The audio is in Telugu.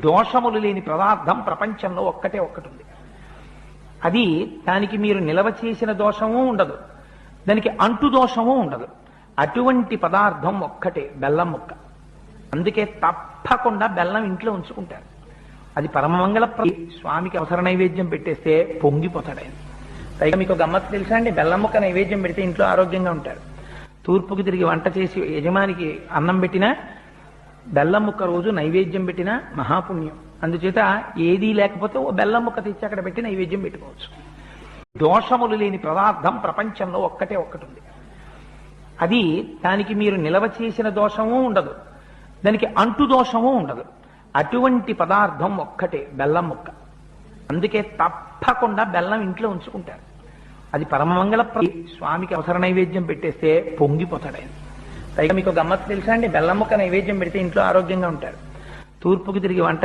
దోషములు లేని పదార్థం ప్రపంచంలో ఒక్కటే ఒక్కటి ఉంది అది దానికి మీరు నిలవ చేసిన దోషము ఉండదు. దానికి అంటు దోషము ఉండదు. అటువంటి పదార్థం ఒక్కటే బెల్లం ముక్క. అందుకే తప్పకుండా బెల్లం ఇంట్లో ఉంచుకుంటారు. అది పరమమంగళ స్వామికి అవసర నైవేద్యం పెట్టేస్తే పొంగిపోతాడు ఆయన. పైగా మీకు గమ్మత్తు తెలుసా అండి? బెల్లం ముక్క నైవేద్యం పెడితే ఇంట్లో ఆరోగ్యంగా ఉంటారు. తూర్పుకి తిరిగి వంట చేసి యజమానికి అన్నం పెట్టినా బెల్లం ముక్క రోజు నైవేద్యం పెట్టినా మహాపుణ్యం. అందుచేత ఏదీ లేకపోతే ఓ బెల్లం ముక్క తెచ్చి అక్కడ పెట్టి నైవేద్యం పెట్టుకోవచ్చు. దోషములు లేని పదార్థం ప్రపంచంలో ఒక్కటే ఒక్కటి ఉంది అది దానికి మీరు నిలవ చేసిన దోషము ఉండదు. దానికి అంటు దోషము ఉండదు. అటువంటి పదార్థం ఒక్కటే బెల్లం ముక్క. అందుకే తప్పకుండా బెల్లం ఇంట్లో ఉంచుకుంటారు. అది పరమమంగళ స్వామికి అవసర నైవేద్యం పెట్టేస్తే పొంగిపోతాడు ఆయన. పైగా మీకు గమ్మత్తు తెలుసా అండి? బెల్లం ముక్క నైవేద్యం పెడితే ఇంట్లో ఆరోగ్యంగా ఉంటారు. తూర్పుకి తిరిగి వంట